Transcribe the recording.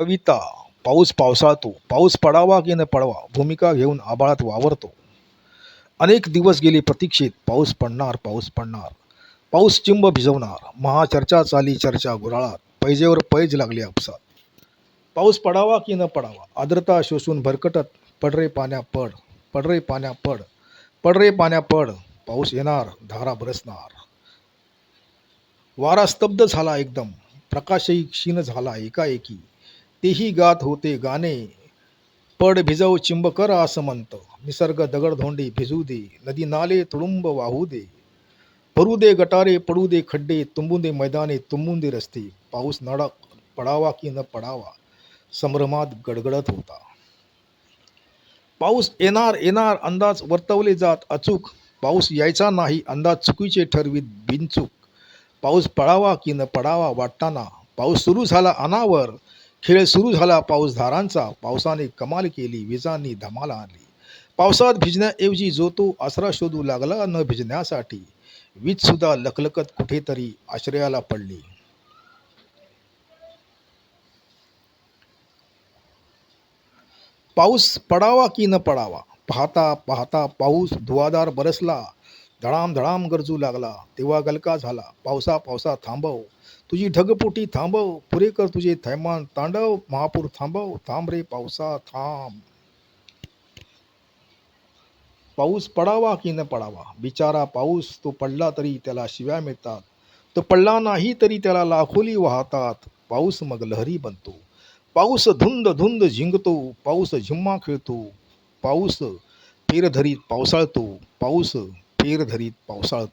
कविता पाऊस पावसाळतो पाऊस पडावा की न पडावा भूमिका घेऊन आबाळात वावरतो. अनेक दिवस गेले प्रतीक्षेत पाऊस पडणार पाऊस पडणार. पाऊस चिंब भिजवणार महाचर्चा चाली चर्चा गुराळात पैजेवर पैज लागले आपसात. पाऊस पडावा की न पडावा आर्द्रता शोषून भरकटत पडरे पाण्या पड पडरे पाण्या पड पडरे पाण्या पड पाऊस येणार धारा बरसणार. वारा स्तब्ध झाला एकदम प्रकाशही क्षीण झाला एकाएकी. तेही गात होते गाणे. पड भिजव चिंब कर असं म्हणतं निसर्ग दगडधोंडी भिजू दे. नदी नाले तुडुंब वाहू दे. भरू दे गटारे पडू दे खड्डे तुंबू दे मैदाने तुंबून दे रस्ते. पाऊस नडा पडावा की न पडावा. संभ्रमात गडगडत होता. पाऊस येणार येणार अंदाज वर्तवले जात अचूक. पाऊस यायचा नाही अंदाज चुकीचे ठरवीत बिनचूक. पाऊस पडावा की न पडावा वाटताना पाऊस सुरू झाला अनावर. खेळ सुरू झाला. पाऊसधारांचा पावसाने कमाल केली विजांनी धमाल आणली. पावसात भिजण्याऐवजी जो तो आसरा शोधू लागला न भिजण्यासाठी वीजसुद्धा लखलखत कुठेतरी आश्रयाला पडली. पाऊस पडावा की न पडावा? पाहता पाहता पाऊस धुवाधार बरसला. धडाम धडाम गरजू लागला. तेव्हा गलका झाला. पावसा पावसा थांबव. तुझी ढगपोटी थांबव. पुरे कर तुझे थैमान तांडव. महापूर थांबव. थांब रे पावसा, थांब. पाऊस पडावा की न पडावा? बिचारा पाऊस तो पडला तरी त्याला शिव्या मिळतात. तो पडला नाही तरी त्याला लाखोली वाहतात. पाऊस मग लहरी बनतो. पाऊस धुंद धुंद झिंगतो. पाऊस झिम्मा खेळतो. पाऊस पेर धरीत पावसाळतो. पाऊस पेर धरीत पावसाळतो